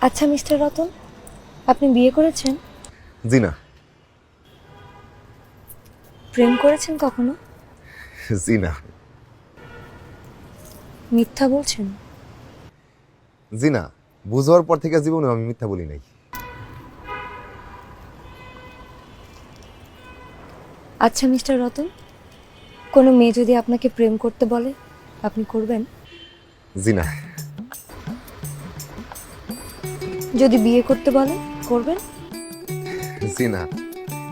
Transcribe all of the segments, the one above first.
আচ্ছা মিস্টার রতন আপনি বিয়ে করেছেন? জি না। প্রেম করেছেন কখনো? জি না। মিথ্যা বলছেন? জি না। বুঝার পর থেকে জীবনে আমি মিথ্যা বলি নাই। আচ্ছা মিস্টার রতন কোনো মেয়ে যদি আপনাকে প্রেম করতে বলে আপনি করবেন? জি না। যদি বিয়ে করতে বলে করবেন? জি না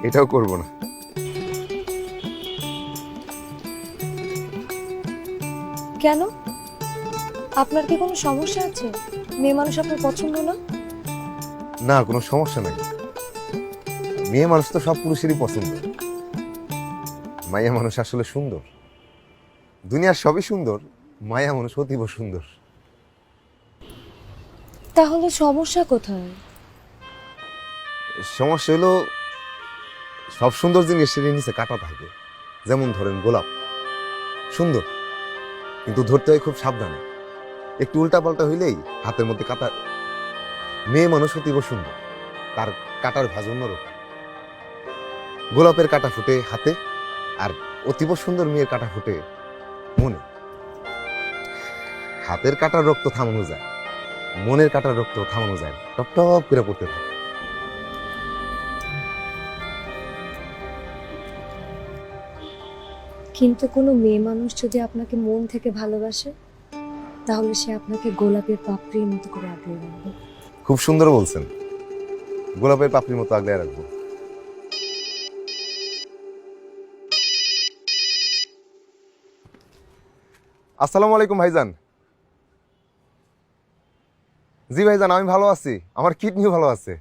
এটাও করব না। কেন? আপনার কি কোনো সমস্যা আছে? মেয়ে মানুষ আপনার পছন্দ না? না কোনো সমস্যা নাই। মেয়ে মানুষ তো সব পুরুষেরই পছন্দ। মায়া মানুষ আসলে সুন্দর। দুনিয়ার সবই সুন্দর মায়া মানুষ অতীব সুন্দর। তাহলে সমস্যা কোথায়? সমস্যা হলো, সব সুন্দর জিনিস জিনিসের নিচে কাটা থাকে। যেমন ধরেন গোলাপ। সুন্দর। কিন্তু ধরতে হয় খুব সাবধানে। একটু উল্টাপাল্টা হইলেই হাতের মধ্যে কাটা মেয়ে মানুষ অতীব সুন্দর। তার কাটার ভাজ অন্যরকম। গোলাপের কাটা ফুটে হাতে, আর অতীব সুন্দর মেয়ের কাটা ফুটে মনে। হাতের কাটার রক্ত থামানো যায়। মনের কাটার রক্ত থামানো যায়। টপ টপ করে পড়তে থাকে। কিন্তু কোনো মেয়ে মানুষ যদি আপনাকে মন থেকে ভালোবাসে তাহলে সে আপনাকে গোলাপের পাপড়ির মতো করে আগলে রাখবে। খুব সুন্দর বলছেন। গোলাপের পাপড়ির মতো আগলে রাখব। আসসালামু আলাইকুম ভাইজান। জি ভাইজান, আমি ভালো আছি। আমার কিডনিও ভালো আছে।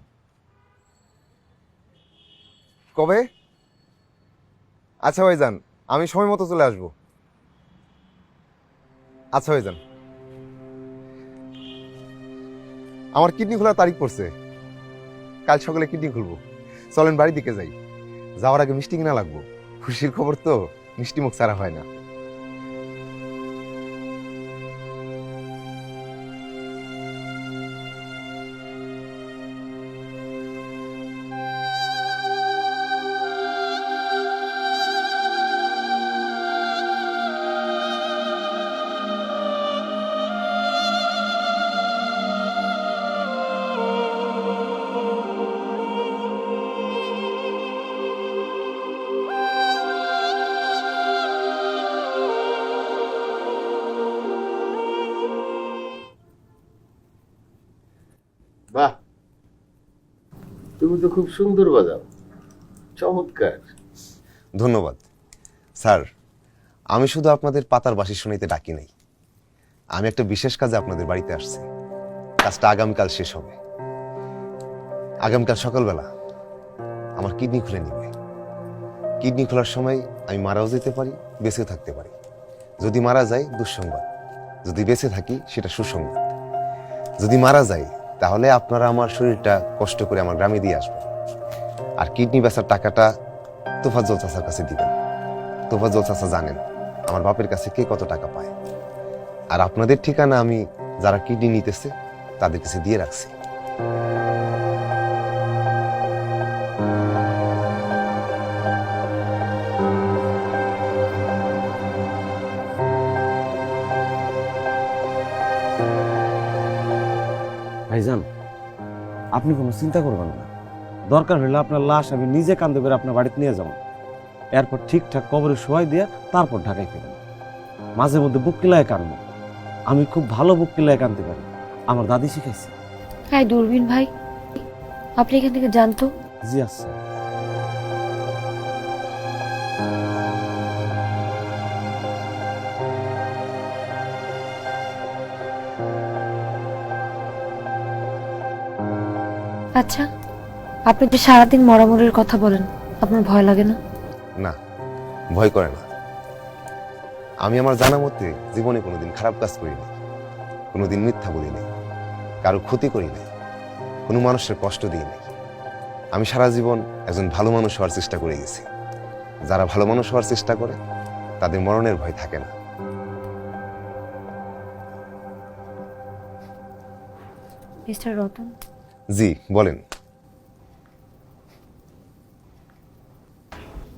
কবে? আচ্ছা ভাইজান, আমি সময় মতো চলে আসব। আচ্ছা ভাইজান। আমার কিডনি খোলার তারিখ পড়ছে। কাল সকালে কিডনি খুলবো। চলেন বাড়ির দিকে যাই। যাওয়ার আগে মিষ্টি কিনা লাগবো। খুশির খবর তো, মিষ্টি মুখ ছাড়া হয় না। তুমি তো খুব সুন্দর বাজাও চমৎকার। ধন্যবাদ। স্যার, আমি শুধু আপনাদের পাতার বাসি শুনাইতে ডাকি নাই। আমি একটা বিশেষ কাজে আপনাদের বাড়িতে আসছি। কাজটা আগামীকাল শেষ হবে। আগামীকাল সকালবেলা আমার কিডনি খুলে নিবে। কিডনি খোলার সময় আমি মারাও যেতে পারি বেঁচেও থাকতে পারি। যদি মারা যায়, দুঃসংবাদ। যদি বেঁচে থাকি, সেটা সুসংবাদ। যদি মারা যায় তাহলে আপনারা আমার শরীরটা কষ্ট করে আমার গ্রামে দিয়ে আসবেন। আর কিডনি বেচার টাকাটা তোফাজ্জল চাষার কাছে দিবেন। তোফাজ্জল চাষা জানেন আমার বাপের কাছে কে কত টাকা পায়। আর আপনাদের ঠিকানা আমি যারা কিডনি নিতেছে তাদের কাছে দিয়ে রাখছি। ভাইজান আপনি কোনো চিন্তা করবেন না। দরকার হইলে আপনার লাশ আমি নিজে কান্দে করে আপনার বাড়িতে নিয়ে যাব। এরপর ঠিকঠাক কবরে শোয়াই দিয়ে তারপর ঢাকায় ফিরবেন মাঝে মধ্যে বুক কিলায় কানব। আমি খুব ভালো বুক কিলায় কানতে পারি। আমার দাদি শিখাইছে। হ্যাঁ দূরবীন ভাই আপনি এখান থেকে জানতো জি আচ্ছা। আচ্ছা আপনি যে সারাদিন মরামরির কথা বলেন আপনার ভয় লাগে না? না ভয় করে না। আমি আমার জানা মতে জীবনে কোনোদিন খারাপ কাজ করি নাই কোনোদিন মিথ্যা বলি নাই কারও ক্ষতি করি নাই কোনো মানুষের কষ্ট দিই নাই। আমি সারা জীবন একজন ভালো মানুষ হওয়ার চেষ্টা করে গেছি। যারা ভালো মানুষ হওয়ার চেষ্টা করে তাদের মরণের ভয় থাকে না। মিস্টার রতন? জি বলেন।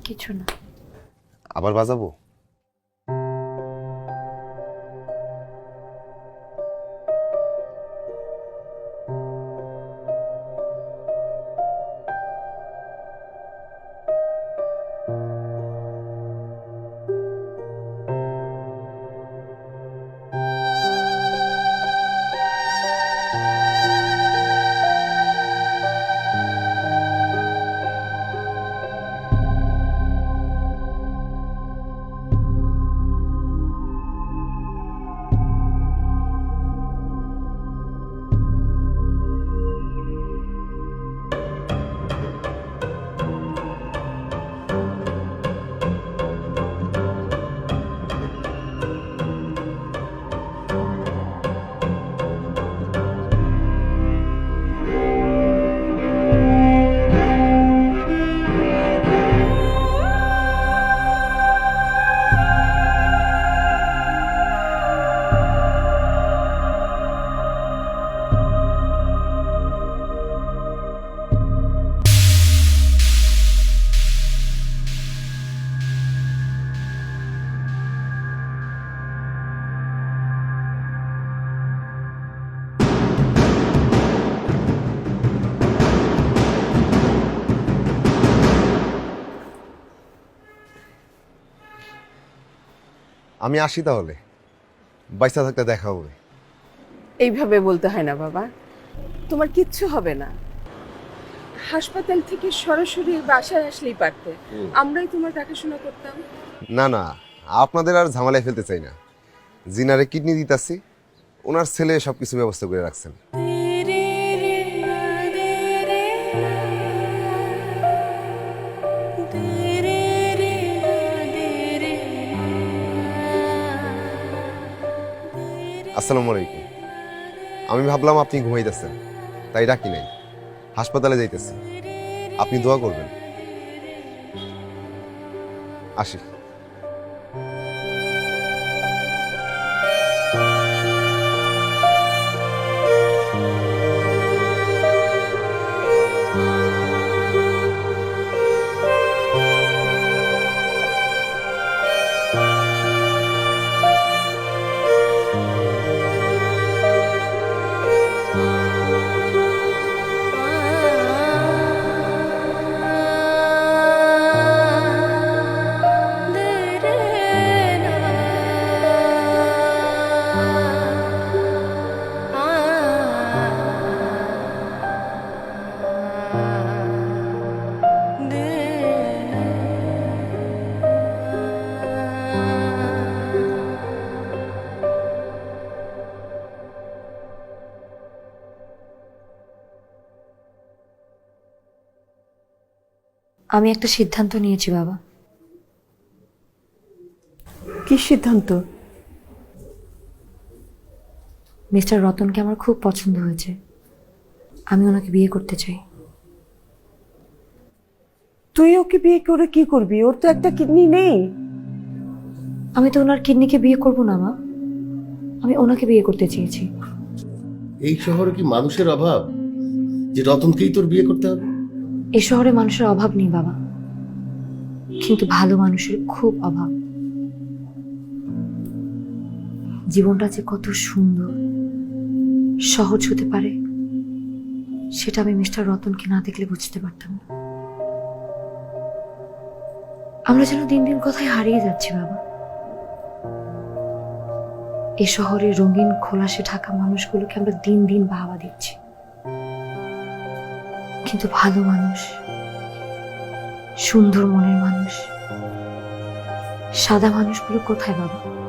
কিছু না। আবার বাজাবো? আমি আসি তাহলে। বাইসা থাকতে দেখা হবে। এইভাবে বলতে হয় না বাবা। তোমার কিচ্ছু হবে না। হাসপাতাল থেকে সরাসরি বাসায় আসলেই পারতে। আমরাই তোমার দেখাশোনা করতাম। না না আপনাদের আর ঝামেলায় ফেলতে চাই না। জিনারে কিডনি দিতাছি ওনার ছেলে সব কিছু ব্যবস্থা করে রাখছেন। আসসালামু আলাইকুম। আমি ভাবলাম আপনি ঘুমাইতেছেন, তাই ডাকি নাই। হাসপাতালে যাইতেছি। আপনি দোয়া করবেন। আসি। আমি একটা সিদ্ধান্ত নিয়েছি বাবা। কি সিদ্ধান্ত? মিস্টার রতনকে আমার খুব পছন্দ হয়েছে। আমি ওনাকে বিয়ে করতে চাই। তুই ওকে বিয়ে করে কি করবি? ওর তো একটা কিডনি নেই। আমি তো ওনার কিডনিকে বিয়ে করব না মা। আমি ওনাকে বিয়ে করতে চেয়েছি। এই শহরে কি মানুষের অভাব? যে রতনকেই তোর বিয়ে করতে হবে? এই শহরে মানুষের অভাব নেই, বাবা। কিন্তু ভালো মানুষের খুব অভাব। জীবনটা যে কত সুন্দর, সহজ হতে পারে, সেটা আমি মিস্টার রতনকে না দেখলে বুঝতে পারতাম না। আমরা যেন দিন দিন কথায় হারিয়ে যাচ্ছি, বাবা। এ শহরের রঙিন, খোলাসে ঢাকা মানুষগুলোকে আমরা দিন দিন বাহাবা দিচ্ছি। কিন্তু ভালো মানুষ সুন্দর মনের মানুষ। সাদা মানুষগুলো কোথায় বাবা?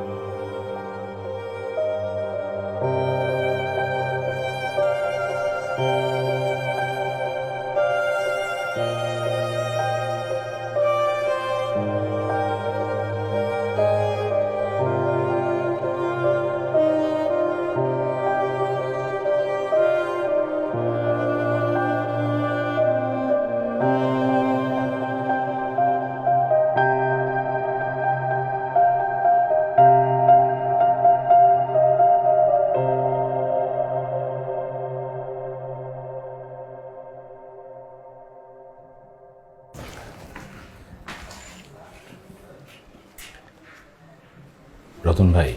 রতন ভাই,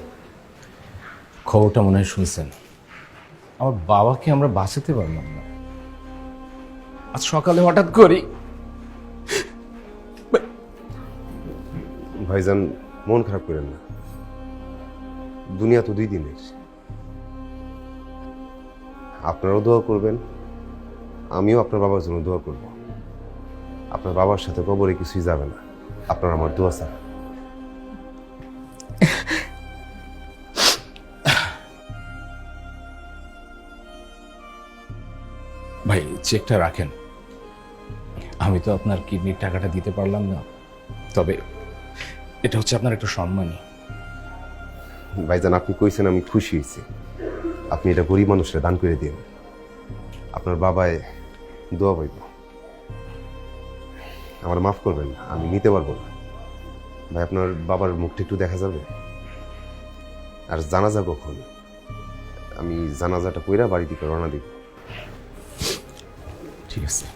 খবরটা মনে হয় শুনছেন। আমার বাবাকে আমরা বাঁচাতে পারলাম না। আজ সকালে হঠাৎ করি। ভাইজান, মন খারাপ করেন না। দুনিয়া তো দুই দিনের। আপনারাও দোয়া করবেন, আমিও আপনার বাবার জন্য দোয়া করব। আপনার বাবার সাথে কবরে কিছুই যাবে না। আপনার আমার দোয়া স্যার চেকটা রাখেন। আমি তো আপনার কিডনির টাকাটা দিতে পারলাম না। তবে এটা হচ্ছে আপনার একটা সম্মানই। ভাইজান, আপনি কইছেন আমি খুশি হয়েছি। আপনি এটা গরিব মানুষরা দান করে দিন আপনার বাবায় দোয়া পাইব। আমার মাফ করবেন, আমি নিতে পারব না। ভাই, আপনার বাবার মুখটা একটু দেখা যাবে? আর জানাজা কখন? আমি জানাজাটা কইরা বাড়ি থেকে রওনা দিব। ঠিক আছে।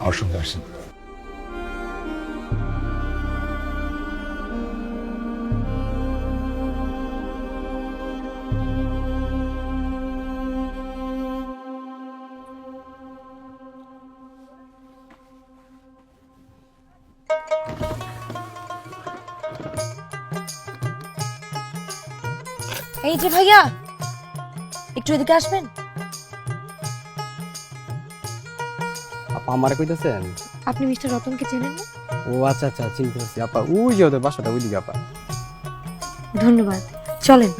আমার সঙ্গে আসেন। এই যে ভাইয়া একটু এদিকে আসবেন? আমারে কইতেছেন? আপনি মিস্টার রতনকে চেনেন না? ও আচ্ছা আচ্ছা চিনতে পারছি। আপা ওই যে ওদের বাসাটা ওইদিকে আপা। ধন্যবাদ। চলেন।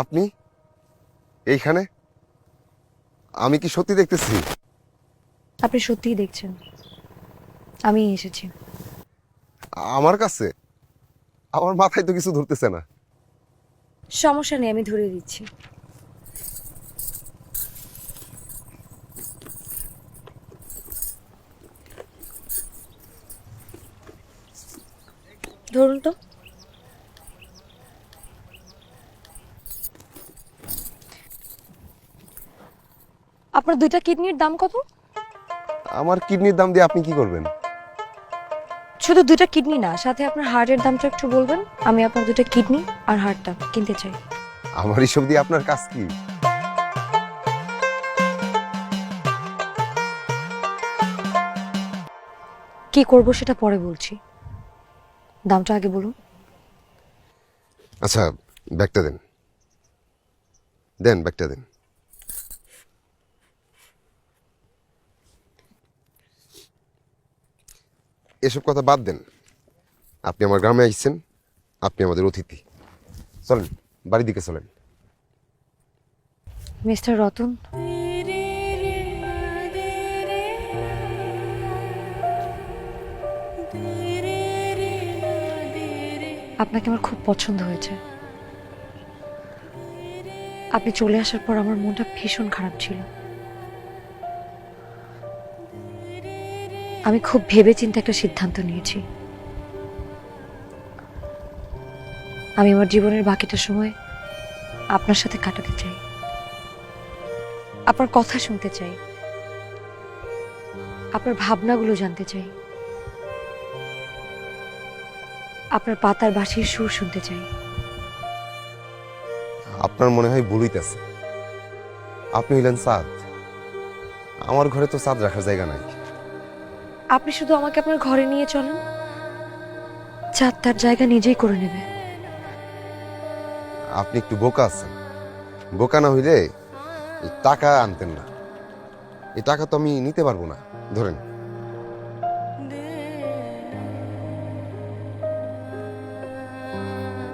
আপনি? এইখানে? আমি কি সত্যি দেখতেছি? আপনি সত্যিই দেখছেন। আমি এসেছি। আমার কাছে? আমার মাথায় তো কিছু ধরতেছে না। সমস্যা নেই আমি ধরিয়ে দিচ্ছি। ধরুন তো। আপনার দুইটা কিডনির দাম কত? আমার কিডনির দাম দিয়ে আপনি কি করবেন? শুধু দুইটা কিডনি না সাথে আপনার হার্টের দামটা একটু বলবেন। আমি আপনার দুইটা কিডনি আর হার্টটা কিনতে চাই। আমার এসব দিয়ে আপনার কাজ কি? কি করব সেটা পরে বলছি। দামটা আগে বলুন। আচ্ছা ব্যাগটা দেন। দেন ব্যাগটা দেন। এসব কথা বাদ দেন। আপনি আমার গ্রামে আসছেন আপনি আমাদের অতিথি। চলেন, বাড়ির দিকে চলেন। মিস্টার রতন? আপনাকে আমার খুব পছন্দ হয়েছে। আপনি চলে আসার পর আমার মনটা ভীষণ খারাপ ছিল। আমি খুব ভেবে চিন্তে একটা সিদ্ধান্ত নিয়েছি। আমি আমার জীবনের বাকিটা সময় আপনার সাথে কাটাতে চাই। আপনার কথা শুনতে চাই। আপনার ভাবনাগুলো জানতে চাই। আপনার পাতার বাঁশির সুর শুনতে চাই। আপনার মনে হয় ভুল হইতেছে। আপনি হইলেন চাঁদ আমার ঘরে তো চাঁদ রাখার জায়গা নাই। আপনি শুধু আমাকে আপনার ঘরে নিয়ে চলেন। চাঁদ তার জায়গা নিজেই করে নেবে। আপনি একটু বোকা আছেন। বোকা না হইলে এই টাকা আনতেন না। এই টাকা তো আমি নিতে পারব না। ধরেন।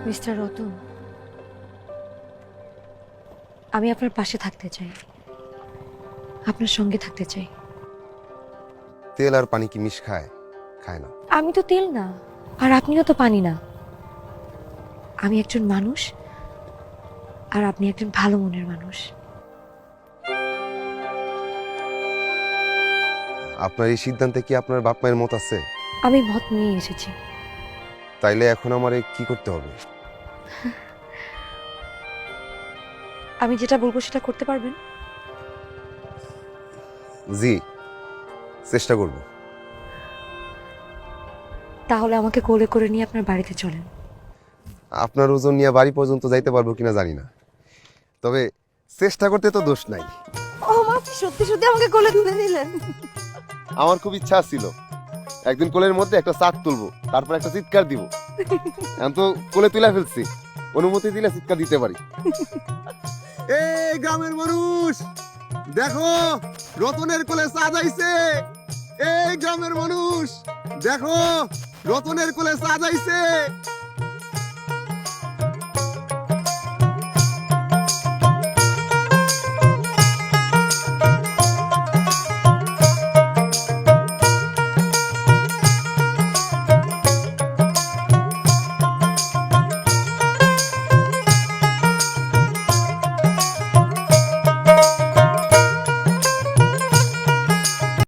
মিস্টার রতন আমি আপনার পাশে থাকতে চাই। আপনার সঙ্গে থাকতে চাই। তেল আর পানি কি মিশ খায়? খায় না। আমি তো তেল না আর আপনিও তো পানি না। আমি একজন মানুষ আর আপনি একজন ভালো মনের মানুষ। আপনার এই সিদ্ধান্তে কি আপনার বাপ মায়ের মত আছে? আমি মত নিয়ে এসেছি। তাইলে এখন আমারে কি করতে হবে? আমি যেটা বলব সেটা করতে পারবেন? জি। চেষ্টা করব। তাহলে আমাকে কোলে করে নিয়ে আপনার বাড়িতে চলেন। আপনার ওজন নিয়ে বাড়ি পর্যন্ত যাইতে পারব কিনা জানি না। তবে চেষ্টা করতে তো দোষ নাই। ও মা সত্যি সত্যি আমাকে কোলে তুলে নিলেন। আমার খুব ইচ্ছা ছিল। একদিন কোলের মধ্যে একটা চাট তুলবো তারপর একটা চিৎকার দিব। এখন তো কোলে তুলে ফেলছি। অনুমতি দিলে চিৎকার দিতে পারি। এই গ্রামের মানুষ দেখো রতনের কোলে চাঁদ আইছে। এই গ্রামের মানুষ দেখো রতনের কোলে আইছে